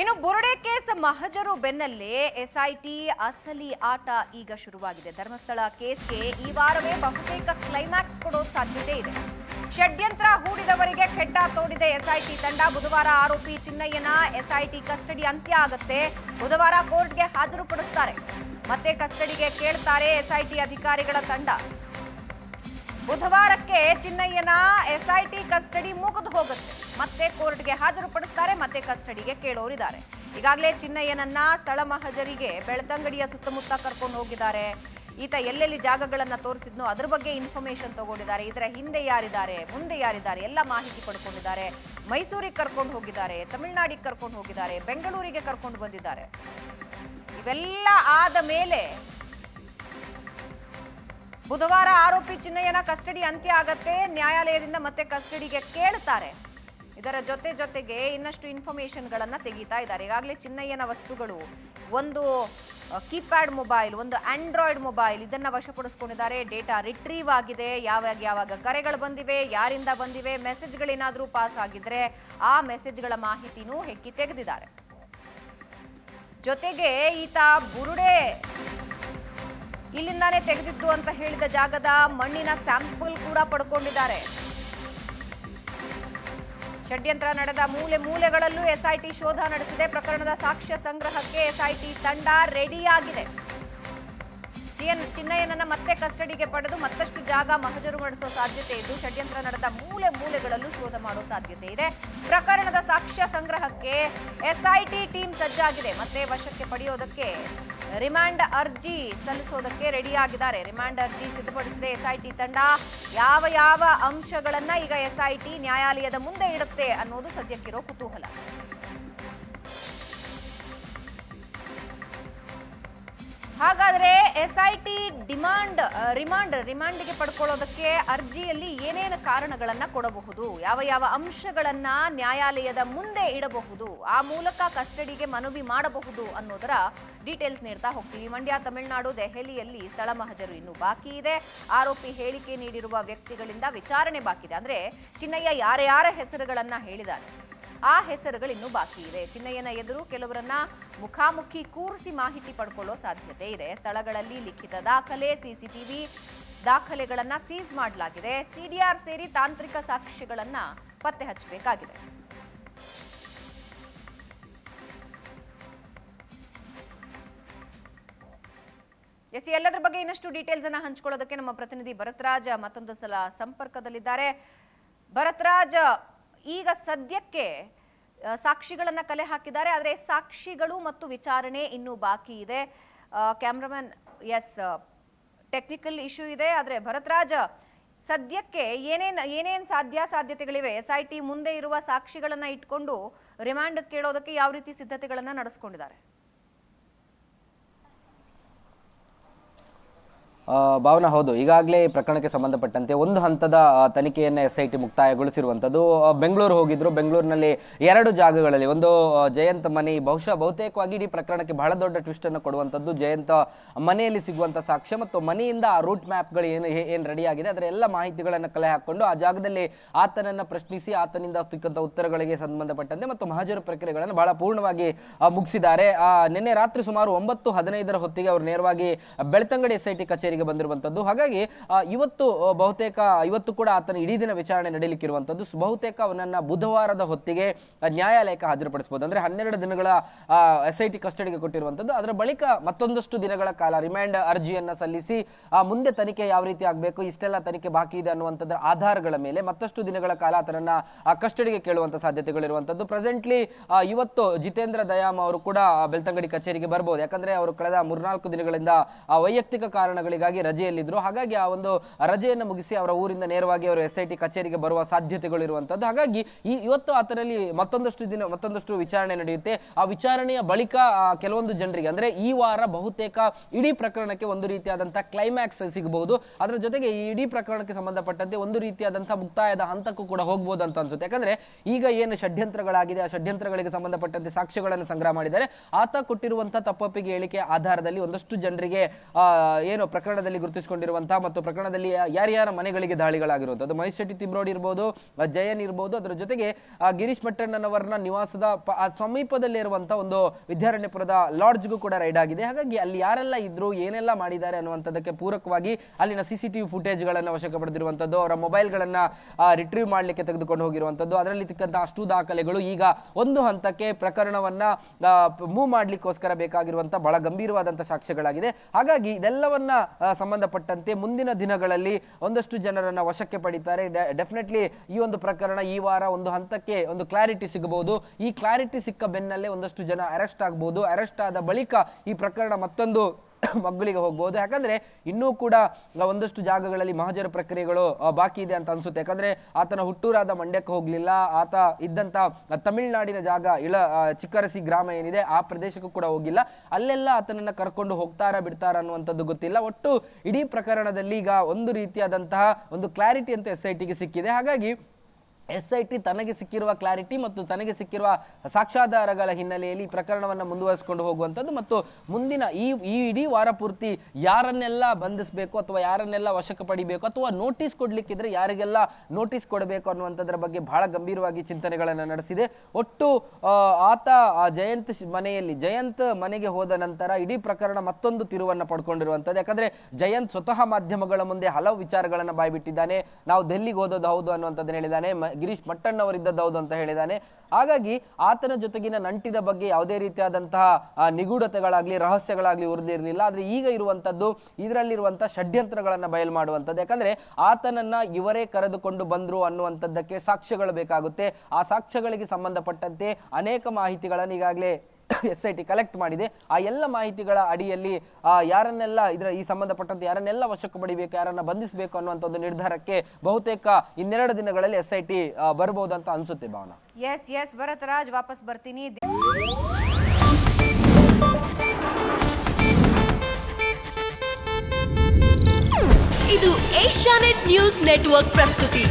ಇನ್ನು ಬುರುಡೆ ಕೇಸ್ ಮಹಜರು ಬೆನ್ನಲ್ಲೇ ಎಸ್ಐಟಿ ಅಸಲಿ ಆಟ ಈಗ ಶುರುವಾಗಿದೆ. ಧರ್ಮಸ್ಥಳ ಕೇಸ್ಗೆ ಈ ವಾರವೇ ಬಹುತೇಕ ಕ್ಲೈಮ್ಯಾಕ್ಸ್ ಕೊಡೋ ಸಾಧ್ಯತೆ ಇದೆ. ಷಡ್ಯಂತ್ರ ಹೂಡಿದವರಿಗೆ ಕೆಟ್ಟ ತೋಡಿದೆ ಎಸ್ಐಟಿ ತಂಡ. ಬುಧವಾರ ಆರೋಪಿ ಚಿನ್ನಯ್ಯನ ಎಸ್ಐಟಿ ಕಸ್ಟಡಿ ಅಂತ್ಯ ಆಗುತ್ತೆ. ಬುಧವಾರ ಕೋರ್ಟ್ಗೆ ಹಾಜರುಪಡಿಸ್ತಾರೆ. ಮತ್ತೆ ಕಸ್ಟಡಿಗೆ ಕೇಳ್ತಾರೆ ಎಸ್ಐಟಿ ಅಧಿಕಾರಿಗಳ ತಂಡ. ಬುಧವಾರಕ್ಕೆ ಚಿನ್ನಯ್ಯನ ಎಸ್ಐಟಿ ಕಸ್ಟಡಿ ಮುಗಿದು ಹೋಗುತ್ತೆ. ಮತ್ತೆ ಕೋರ್ಟ್ಗೆ ಹಾಜರುಪಡಿಸ್ತಾರೆ, ಮತ್ತೆ ಕಸ್ಟಡಿಗೆ ಕೇಳೋರಿದ್ದಾರೆ. ಈಗಾಗಲೇ ಚಿನ್ನಯ್ಯನನ್ನ ಸ್ಥಳ ಮಹಜರಿಗೆ ಬೆಳ್ತಂಗಡಿಯ ಸುತ್ತಮುತ್ತ ಕರ್ಕೊಂಡು ಹೋಗಿದ್ದಾರೆ. ಈತ ಎಲ್ಲೆಲ್ಲಿ ಜಾಗಗಳನ್ನು ತೋರಿಸಿದ್ನೋ ಅದ್ರ ಬಗ್ಗೆ ಇನ್ಫಾರ್ಮೇಶನ್ ತಗೊಂಡಿದ್ದಾರೆ. ಇದರ ಹಿಂದೆ ಯಾರಿದ್ದಾರೆ, ಮುಂದೆ ಯಾರಿದ್ದಾರೆ, ಎಲ್ಲ ಮಾಹಿತಿ ಪಡ್ಕೊಂಡಿದ್ದಾರೆ. ಮೈಸೂರಿಗೆ ಕರ್ಕೊಂಡು ಹೋಗಿದ್ದಾರೆ, ತಮಿಳುನಾಡಿಗೆ ಕರ್ಕೊಂಡು ಹೋಗಿದ್ದಾರೆ, ಬೆಂಗಳೂರಿಗೆ ಕರ್ಕೊಂಡು ಬಂದಿದ್ದಾರೆ. ಇವೆಲ್ಲ ಆದ ಮೇಲೆ ಬುಧವಾರ ಆರೋಪಿ ಚಿನ್ನಯ್ಯನ ಕಸ್ಟಡಿ ಅಂತ್ಯ ಆಗತ್ತೆ. ನ್ಯಾಯಾಲಯದಿಂದ ಮತ್ತೆ ಕಸ್ಟಡಿಗೆ ಕೇಳ್ತಾರೆ. ಇದರ ಜೊತೆ ಜೊತೆಗೆ ಇನ್ನಷ್ಟು ಇನ್ಫಾರ್ಮೇಶನ್ಗಳನ್ನು ತೆಗೀತಾ ಇದ್ದಾರೆ. ಈಗಾಗಲೇ ಚಿನ್ನಯ್ಯನ ವಸ್ತುಗಳು, ಒಂದು ಕೀಪ್ಯಾಡ್ ಮೊಬೈಲ್, ಒಂದು ಆಂಡ್ರಾಯ್ಡ್ ಮೊಬೈಲ್, ಇದನ್ನ ವಶಪಡಿಸ್ಕೊಂಡಿದ್ದಾರೆ. ಡೇಟಾ ರಿಟ್ರೀವ್ ಆಗಿದೆ. ಯಾವಾಗ ಯಾವಾಗ ಕರೆಗಳು ಬಂದಿವೆ, ಯಾರಿಂದ ಬಂದಿವೆ, ಮೆಸೇಜ್ಗಳೇನಾದರೂ ಪಾಸ್ ಆಗಿದ್ರೆ ಆ ಮೆಸೇಜ್ಗಳ ಮಾಹಿತಿನೂ ಹೆಕ್ಕಿ ತೆಗೆದಿದ್ದಾರೆ. ಜೊತೆಗೆ ಈತ ಬುರುಡೆ ಇಲ್ಲಿಂದಾನೇ ತೆಗೆದಿದ್ದು ಅಂತ ಹೇಳಿದ ಜಾಗದ ಮಣ್ಣಿನ ಸ್ಯಾಂಪಲ್ ಕೂಡ ಪಡ್ಕೊಂಡಿದ್ದಾರೆ. ಷಡ್ಯಂತ್ರ ನಡೆದ ಮೂಲೆ ಮೂಲೆಗಳಲ್ಲೂ ಎಸ್ಐಟಿ ಶೋಧ ನಡೆಸಿದೆ. ಪ್ರಕರಣದ ಸಾಕ್ಷ್ಯ ಸಂಗ್ರಹಕ್ಕೆ ಎಸ್ಐಟಿ ತಂಡ ರೆಡಿಯಾಗಿದೆ. ಜಿಎನ್ ಚಿನ್ನಯ್ಯನನ್ನ ಮತ್ತೆ ಕಸ್ಟಡಿಗೆ ಪಡೆದು ಮತ್ತಷ್ಟು ಜಾಗ ಮಹಜರು ಮಾಡಿಸೋ ಸಾಧ್ಯತೆ ಇದ್ದು, ಷಡ್ಯಂತ್ರ ನಡೆದ ಮೂಲೆ ಮೂಲೆಗಳಲ್ಲೂ ಶೋಧ ಮಾಡೋ ಸಾಧ್ಯತೆ ಇದೆ. ಪ್ರಕರಣದ ಸಾಕ್ಷ್ಯ ಸಂಗ್ರಹಕ್ಕೆ ಎಸ್ಐಟಿ ಟೀಮ್ ಸಜ್ಜಾಗಿದೆ. ಮತ್ತೆ ವಶಕ್ಕೆ ಪಡೆಯೋದಕ್ಕೆ ರಿಮಾಂಡ್ ಅರ್ಜಿ ಸಲ್ಲಿಸೋದಕ್ಕೆ ರೆಡಿಯಾಗಿದ್ದಾರೆ. ರಿಮ್ಯಾಂಡ್ ಅರ್ಜಿ ಸಿದ್ಧಪಡಿಸಿದೆ. ಎಸ್ಐಟಿ ತಂಡ ಯಾವ ಯಾವ ಅಂಶಗಳನ್ನ ಈಗ ಎಸ್ಐಟಿ ನ್ಯಾಯಾಲಯದ ಮುಂದೆ ಇಡುತ್ತೆ ಅನ್ನೋದು ಸದ್ಯಕ್ಕಿರೋ ಕುತೂಹಲ. ಹಾಗಾದ್ರೆ ಎಸ್ಐಟಿ ಡಿಮಾಂಡ್ ರಿಮಾಂಡ್, ರಿಮಾಂಡ್ಗೆ ಪಡ್ಕೊಳ್ಳೋದಕ್ಕೆ ಅರ್ಜಿಯಲ್ಲಿ ಏನೇನು ಕಾರಣಗಳನ್ನ ಕೊಡಬಹುದು? ಯಾವ ಯಾವ ಅಂಶಗಳನ್ನ ನ್ಯಾಯಾಲಯದ ಮುಂದೆ ಇಡಬಹುದು? ಆ ಮೂಲಕ ಕಸ್ಟಡಿಗೆ ಮನವಿ ಮಾಡಬಹುದು ಅನ್ನೋದರ ಡೀಟೇಲ್ಸ್ ನೀಡ್ತಾ ಹೋಗ್ತೀವಿ. ಮಂಡ್ಯ, ತಮಿಳುನಾಡು, ದೆಹಲಿಯಲ್ಲಿ ಸ್ಥಳ ಮಹಜರು ಇನ್ನು ಬಾಕಿ ಇದೆ. ಆರೋಪಿ ಹೇಳಿಕೆ ನೀಡಿರುವ ವ್ಯಕ್ತಿಗಳಿಂದ ವಿಚಾರಣೆ ಬಾಕಿ ಇದೆ ಅಂದ್ರೆ ಚಿನ್ನಯ್ಯ ಯಾರ್ಯಾರ ಹೆಸರುಗಳನ್ನ ಹೇಳಿದ್ದಾರೆ ಆ ಹೆಸರುಗಳು ಇನ್ನೂ ಬಾಕಿ ಇದೆ. ಚಿನ್ನಯ್ಯನ ಎದುರು ಕೆಲವರನ್ನ ಮುಖಾಮುಖಿ ಕೂರಿಸಿ ಮಾಹಿತಿ ಪಡ್ಕೊಳ್ಳೋ ಸಾಧ್ಯತೆ ಇದೆ. ಸ್ಥಳಗಳಲ್ಲಿ ಲಿಖಿತ ದಾಖಲೆ, ಸಿಸಿಟಿವಿ ದಾಖಲೆಗಳನ್ನ ಸೀಸ್ ಮಾಡಲಾಗಿದೆ. ಸಿಡಿಆರ್ ಸೇರಿ ತಾಂತ್ರಿಕ ಸಾಕ್ಷ್ಯಗಳನ್ನ ಪತ್ತೆ ಹಚ್ಚಬೇಕಾಗಿದೆ. ಎಸ್ ಎಲ್ಲದರ ಬಗ್ಗೆ ಇನ್ನಷ್ಟು ಡೀಟೇಲ್ಸ್ ಅನ್ನ ಹಂಚ್ಕೊಳ್ಳೋದಕ್ಕೆ ನಮ್ಮ ಪ್ರತಿನಿಧಿ ಭರತ್ರಾಜ್ ಮತ್ತೊಂದು ಸಲ ಸಂಪರ್ಕದಲ್ಲಿದ್ದಾರೆ. ಭರತ್ರಾಜ್ ಈಗ ಸದ್ಯಕ್ಕೆ ಸಾಕ್ಷಿಗಳನ್ನು ಕಲೆ ಹಾಕಿದ್ದಾರೆ. ಆದರೆ ಸಾಕ್ಷಿಗಳು ಮತ್ತು ವಿಚಾರಣೆ ಇನ್ನೂ ಬಾಕಿ ಇದೆ. ಕ್ಯಾಮ್ರಾಮನ್, ಎಸ್ ಟೆಕ್ನಿಕಲ್ ಇಶ್ಯೂ ಇದೆ. ಆದರೆ ಭರತ್ರಾಜ್, ಸದ್ಯಕ್ಕೆ ಏನೇನ್ ಏನೇನ್ ಸಾಧ್ಯ ಸಾಧ್ಯತೆಗಳಿವೆ? ಎಸ್ ಐ ಟಿ ಮುಂದೆ ಇರುವ ಸಾಕ್ಷಿಗಳನ್ನು ಇಟ್ಕೊಂಡು ರಿಮಾಂಡ್ ಕೇಳೋದಕ್ಕೆ ಯಾವ ರೀತಿ ಸಿದ್ಧತೆಗಳನ್ನು ನಡೆಸ್ಕೊಂಡಿದ್ದಾರೆ? ಭಾವನಾ, ಹೌದು. ಈಗಾಗಲೇ ಈ ಪ್ರಕರಣಕ್ಕೆ ಸಂಬಂಧಪಟ್ಟಂತೆ ಒಂದು ಹಂತದ ತನಿಖೆಯನ್ನು ಎಸ್ ಐ ಟಿ ಮುಕ್ತಾಯಗೊಳಿಸಿರುವಂಥದ್ದು ಬೆಂಗಳೂರು ಹೋಗಿದ್ರು. ಬೆಂಗಳೂರಿನಲ್ಲಿ ಎರಡು ಜಾಗಗಳಲ್ಲಿ ಒಂದು ಜಯಂತ ಮನೆ. ಬಹುಶಃ ಬಹುತೇಕವಾಗಿ ಇಡೀ ಪ್ರಕರಣಕ್ಕೆ ಬಹಳ ದೊಡ್ಡ ಟ್ವಿಸ್ಟ್ ಅನ್ನು ಕೊಡುವಂಥದ್ದು ಜಯಂತ ಮನೆಯಲ್ಲಿ ಸಿಗುವಂಥ ಸಾಕ್ಷ್ಯ ಮತ್ತು ಮನೆಯಿಂದ ಆ ರೂಟ್ ಮ್ಯಾಪ್ಗಳು ಏನು ಏನು ರೆಡಿ ಅದರ ಎಲ್ಲ ಮಾಹಿತಿಗಳನ್ನು ಕಲೆ ಹಾಕೊಂಡು ಆ ಜಾಗದಲ್ಲಿ ಆತನನ್ನು ಪ್ರಶ್ನಿಸಿ, ಆತನಿಂದ ಸಿಕ್ಕಂಥ ಉತ್ತರಗಳಿಗೆ ಸಂಬಂಧಪಟ್ಟಂತೆ ಮತ್ತು ಮಹಾಜರು ಪ್ರಕ್ರಿಯೆಗಳನ್ನು ಬಹಳ ಪೂರ್ಣವಾಗಿ ಮುಗಿಸಿದ್ದಾರೆ. ನಿನ್ನೆ ರಾತ್ರಿ ಸುಮಾರು ಒಂಬತ್ತು ಹದಿನೈದರ ಹೊತ್ತಿಗೆ ಅವರು ನೇರವಾಗಿ ಬೆಳ್ತಂಗಡಿ ಎಸ್ ಐ ಟಿ ಕಚೇರಿಗೆ ಬಂದಿರುವಂತದ್ದು. ಹಾಗಾಗಿ ಇವತ್ತು ಬಹುತೇಕ, ಇವತ್ತು ಕೂಡ ಆತನ ಇಡೀ ದಿನ ವಿಚಾರಣೆ ನಡೀಲಿಕ್ಕಿರುವಂತದ್ದು. ಬಹುತೇಕ ಅವನನ್ನ ಬುಧವಾರದ ಹೊತ್ತಿಗೆ ನ್ಯಾಯಾಲಯಕ್ಕೆ ಹಾಜರುಪಡಿಸಬಹುದು ಅಂದ್ರೆ ಹನ್ನೆರಡು ದಿನಗಳ ಎಸ್ ಐ ಟಿ ಕಸ್ಟಡಿಗೆ ಕೊಟ್ಟಿರುವಂತದ್ದು. ಅದರ ಬಳಿಕ ಮತ್ತೊಂದಷ್ಟು ದಿನಗಳ ಕಾಲ ರಿಮ್ಯಾಂಡ್ ಅರ್ಜಿಯನ್ನ ಸಲ್ಲಿಸಿ ಮುಂದೆ ತನಿಖೆ ಯಾವ ರೀತಿ ಆಗಬೇಕು, ಇಷ್ಟೆಲ್ಲ ತನಿಖೆ ಬಾಕಿ ಇದೆ ಅನ್ನುವಂಥದ್ರ ಆಧಾರಗಳ ಮೇಲೆ ಮತ್ತಷ್ಟು ದಿನಗಳ ಕಾಲ ಆತನನ್ನ ಕಸ್ಟಡಿಗೆ ಕೇಳುವಂತ ಸಾಧ್ಯತೆಗಳಿರುವಂತದ್ದು. ಪ್ರೆಸೆಂಟ್ಲಿ ಇವತ್ತು ಜಿತೇಂದ್ರ ದಯಾಮ್ ಅವರು ಕೂಡ ಬೆಳ್ತಂಗಡಿ ಕಚೇರಿಗೆ ಬರಬಹುದು ಯಾಕಂದ್ರೆ ಅವರು ಕಳೆದ ಮೂರ್ನಾಲ್ಕು ದಿನಗಳಿಂದ ವೈಯಕ್ತಿಕ ಕಾರಣಗಳಿಗಾಗಿ ರಜೆಯಲ್ಲಿದ್ರು. ಹಾಗಾಗಿ ಆ ಒಂದು ರಜೆಯನ್ನು ಮುಗಿಸಿ ಅವರ ಊರಿಂದ ನೇರವಾಗಿ ಅವರು ಎಸ್ ಐ ಟಿ ಕಚೇರಿಗೆ ಬರುವ ಸಾಧ್ಯತೆಗಳು ಇರುವಂತದ್ದು ಹಾಗಾಗಿ ಈ ಇವತ್ತು ಆತರಲ್ಲಿ ಮತ್ತೊಂದಷ್ಟು ದಿನ, ಮತ್ತೊಂದಷ್ಟು ವಿಚಾರಣೆ ನಡೆಯುತ್ತೆ. ಆ ವಿಚಾರಣೆಯ ಬಳಿಕ ಕೆಲವೊಂದು ಜನರಿಗೆ ಅಂದ್ರೆ ಈ ವಾರ ಬಹುತೇಕ ಇಡೀ ಪ್ರಕರಣಕ್ಕೆ ಒಂದು ರೀತಿಯಾದಂತಹ ಕ್ಲೈಮ್ಯಾಕ್ಸ್ ಸಿಗಬಹುದು. ಅದರ ಜೊತೆಗೆ ಈ ಇಡೀ ಪ್ರಕರಣಕ್ಕೆ ಸಂಬಂಧಪಟ್ಟಂತೆ ಒಂದು ರೀತಿಯಾದಂತಹ ಮುಕ್ತಾಯದ ಹಂತಕ್ಕೂ ಕೂಡ ಹೋಗ್ಬೋದು ಅಂತ ಅನ್ಸುತ್ತೆ. ಯಾಕಂದ್ರೆ ಈಗ ಏನು ಷಡ್ಯಂತ್ರಗಳಾಗಿದೆ, ಆ ಷಡ್ಯಂತ್ರಗಳಿಗೆ ಸಂಬಂಧಪಟ್ಟಂತೆ ಸಾಕ್ಷ್ಯಗಳನ್ನು ಸಂಗ್ರಹ ಮಾಡಿದ್ದಾರೆ. ಆತ ಕೊಟ್ಟಿರುವಂತಹ ತಪ್ಪೊಪ್ಪಿಗೆ ಹೇಳಿಕೆ ಆಧಾರದಲ್ಲಿ ಒಂದಷ್ಟು ಜನರಿಗೆ ಏನು ಪ್ರಕರಣ ಪ್ರಕರಣದಲ್ಲಿ ಗುರುತಿಸಿಕೊಂಡಿರುವಂತಹ ಮತ್ತು ಪ್ರಕರಣದಲ್ಲಿ ಯಾರ್ಯಾರ ಮನೆಗಳಿಗೆ ದಾಳಿಗಳಾಗಿರುವಂಥದ್ದು. ಮಹೇಶ್ ಶೆಟ್ಟಿ ತಿಬ್ರೋಡ್ ಇರ್ಬೋದು ಜಯನ್ ಇರ್ಬೋದು, ಅದರ ಜೊತೆಗೆ ಗಿರೀಶ್ ಮಟ್ಟಣ್ಣನವರನ್ನ ನಿವಾಸದ ಸಮೀಪದಲ್ಲಿ ಇರುವಂತಹ ಒಂದು ವಿದ್ಯಾರಣ್ಯಪುರದ ಲಾಡ್ಜ್ಗೂ ಕೂಡ ರೈಡ್ ಆಗಿದೆ. ಹಾಗಾಗಿ ಅಲ್ಲಿ ಯಾರೆಲ್ಲ ಇದ್ರು, ಏನೆಲ್ಲ ಮಾಡಿದ್ದಾರೆ ಅನ್ನುವಂಥದ್ದಕ್ಕೆ ಪೂರಕವಾಗಿ ಅಲ್ಲಿನ ಸಿ ಸಿ ಟಿವಿ ಫುಟೇಜ್ಗಳನ್ನು ವಶಕ್ಕೆ ಪಡೆದಿರುವಂಥದ್ದು, ಅವರ ಮೊಬೈಲ್ಗಳನ್ನ ರಿಟ್ರೀವ್ ಮಾಡಲಿಕ್ಕೆ ತೆಗೆದುಕೊಂಡು ಹೋಗಿರುವಂಥದ್ದು. ಅದರಲ್ಲಿ ಸಿಕ್ಕಂತಹ ಅಷ್ಟು ದಾಖಲೆಗಳು ಈಗ ಒಂದು ಹಂತಕ್ಕೆ ಪ್ರಕರಣವನ್ನ ಮೂವ್ ಮಾಡ್ಲಿಕ್ಕೋಸ್ಕರ ಬೇಕಾಗಿರುವಂತಹ ಬಹಳ ಗಂಭೀರವಾದಂತಹ ಸಾಕ್ಷ್ಯಗಳಾಗಿದೆ. ಹಾಗಾಗಿ ಇದೆಲ್ಲವನ್ನ ಸಂಬಂಧಪಟ್ಟಂತೆ ಮುಂದಿನ ದಿನಗಳಲ್ಲಿ ಒಂದಷ್ಟು ಜನರನ್ನ ವಶಕ್ಕೆ ಪಡಿತಾರೆ. ಡೆಫಿನೆಟ್ಲಿ ಈ ಒಂದು ಪ್ರಕರಣ ಈ ವಾರ ಒಂದು ಹಂತಕ್ಕೆ ಒಂದು ಕ್ಲಾರಿಟಿ ಸಿಗಬಹುದು. ಈ ಕ್ಲಾರಿಟಿ ಸಿಕ್ಕ ಬೆನ್ನಲ್ಲೇ ಒಂದಷ್ಟು ಜನ ಅರೆಸ್ಟ್ ಆಗಬಹುದು ಅರೆಸ್ಟ್ ಆದ ಬಳಿಕ ಈ ಪ್ರಕರಣ ಮತ್ತೊಂದು ಮಗ್ಗುಲಿಗೆ ಹೋಗ್ಬೋದು. ಯಾಕಂದ್ರೆ ಇನ್ನೂ ಕೂಡ ಒಂದಷ್ಟು ಜಾಗಗಳಲ್ಲಿ ಮಹಜರ ಪ್ರಕ್ರಿಯೆಗಳು ಬಾಕಿ ಇದೆ ಅಂತ ಅನ್ಸುತ್ತೆ. ಯಾಕಂದ್ರೆ ಆತನ ಹುಟ್ಟೂರಾದ ಮಂಡ್ಯಕ್ಕೆ ಹೋಗ್ಲಿಲ್ಲ. ಆತ ಇದ್ದಂತ ತಮಿಳುನಾಡಿನ ಜಾಗ, ಇಳ ಚಿಕ್ಕರಸಿ ಗ್ರಾಮ ಏನಿದೆ, ಆ ಪ್ರದೇಶಕ್ಕೂ ಕೂಡ ಹೋಗಿಲ್ಲ. ಅಲ್ಲೆಲ್ಲ ಆತನನ್ನ ಕರ್ಕೊಂಡು ಹೋಗ್ತಾರಾ ಬಿಡ್ತಾರ ಅನ್ನುವಂಥದ್ದು ಗೊತ್ತಿಲ್ಲ. ಒಟ್ಟು ಇಡೀ ಪ್ರಕರಣದಲ್ಲಿ ಈಗ ಒಂದು ರೀತಿಯಾದಂತಹ ಒಂದು ಕ್ಲಾರಿಟಿ ಅಂತ ಎಸ್ ಐ ಟಿಗೆ ಸಿಕ್ಕಿದೆ. ಹಾಗಾಗಿ ಎಸ್ ಐ ಟಿ ತನಗೆ ಸಿಕ್ಕಿರುವ ಕ್ಲಾರಿಟಿ ಮತ್ತು ತನಗೆ ಸಿಕ್ಕಿರುವ ಸಾಕ್ಷ್ಯಾಧಾರಗಳ ಹಿನ್ನೆಲೆಯಲ್ಲಿ ಈ ಪ್ರಕರಣವನ್ನು ಮುಂದುವರಿಸಿಕೊಂಡು ಹೋಗುವಂಥದ್ದು ಮತ್ತು ಮುಂದಿನ ಈ ಈ ಇಡೀ ವಾರ ಪೂರ್ತಿ ಯಾರನ್ನೆಲ್ಲ ಬಂಧಿಸಬೇಕು ಅಥವಾ ಯಾರನ್ನೆಲ್ಲ ವಶಕ್ಕೆ ಪಡಿಬೇಕು ಅಥವಾ ನೋಟಿಸ್ ಕೊಡಲಿಕ್ಕಿದ್ರೆ ಯಾರಿಗೆಲ್ಲ ನೋಟಿಸ್ ಕೊಡಬೇಕು ಅನ್ನುವಂಥದ್ರ ಬಗ್ಗೆ ಬಹಳ ಗಂಭೀರವಾಗಿ ಚಿಂತನೆಗಳನ್ನು ನಡೆಸಿದೆ. ಒಟ್ಟು ಆತ ಆ ಜಯಂತ್ ಮನೆಯಲ್ಲಿ, ಜಯಂತ್ ಮನೆಗೆ ಹೋದ ನಂತರ ಇಡೀ ಪ್ರಕರಣ ಮತ್ತೊಂದು ತಿರುವನ್ನು ಪಡ್ಕೊಂಡಿರುವಂಥದ್ದು. ಯಾಕಂದರೆ ಜಯಂತ್ ಸ್ವತಃ ಮಾಧ್ಯಮಗಳ ಮುಂದೆ ಹಲವು ವಿಚಾರಗಳನ್ನು ಬಾಯ್ಬಿಟ್ಟಿದ್ದಾನೆ. ನಾವು ದೆಲ್ಲಿಗೆ ಹೋದದ್ದು ಹೌದು ಅನ್ನುವಂಥದ್ದನ್ನು ಹೇಳಿದ್ದಾನೆ. ಗಿರೀಶ್ ಮಟ್ಟಣ್ಣವರಿದ್ದದ್ದು ಹೌದು ಅಂತ ಹೇಳಿದ್ದಾನೆ ಹಾಗಾಗಿ ಆತನ ಜೊತೆಗಿನ ನಂಟಿನ ಬಗ್ಗೆ ಯಾವುದೇ ರೀತಿಯಾದಂತಹ ನಿಗೂಢತೆಗಳಾಗಲಿ, ರಹಸ್ಯಗಳಾಗ್ಲಿ ಉರಿದಿರಲಿಲ್ಲ ಆದರೆ ಈಗ ಇರುವಂತದ್ದು ಇದರಲ್ಲಿರುವಂಥ ಷಡ್ಯಂತ್ರಗಳನ್ನ ಬಯಲು ಮಾಡುವಂಥದ್ದು ಯಾಕಂದ್ರೆ ಆತನನ್ನ ಇವರೇ ಕರೆದುಕೊಂಡು ಬಂದರು ಅನ್ನುವಂಥದ್ದಕ್ಕೆ ಸಾಕ್ಷ್ಯಗಳು ಬೇಕಾಗುತ್ತೆ. ಆ ಸಾಕ್ಷ್ಯಗಳಿಗೆ ಸಂಬಂಧಪಟ್ಟಂತೆ ಅನೇಕ ಮಾಹಿತಿಗಳನ್ನು ಈಗಾಗಲೇ ಎಸ್ ಐ ಟಿ ಕಲೆಕ್ಟ್ ಮಾಡಿದೆ. ಆ ಎಲ್ಲ ಮಾಹಿತಿಗಳ ಅಡಿಯಲ್ಲಿ ಆ, ಯಾರನ್ನೆಲ್ಲ ಇದರ ಈ ಸಂಬಂಧಪಟ್ಟಂತೆ ಯಾರನ್ನೆಲ್ಲ ವಶಕ್ಕೆ ಪಡಿಬೇಕು ಯಾರನ್ನ ಬಂಧಿಸಬೇಕು ಅನ್ನುವಂತ ಒಂದು ನಿರ್ಧಾರಕ್ಕೆ ಬಹುತೇಕ ಇನ್ನೆರಡು ದಿನಗಳಲ್ಲಿ ಎಸ್ ಐ ಟಿ ಬರಬಹುದು ಅಂತ ಅನ್ಸುತ್ತೆ ಭಾವನಾ. ಎಸ್ ಎಸ್ ಭರತರಾಜ್ ವಾಪಸ್ ಬರ್ತೀನಿ. ಇದು ಏಷ್ಯಾನೆಟ್ ನ್ಯೂಸ್ ನೆಟ್ವರ್ಕ್ ಪ್ರಸ್ತುತಿ.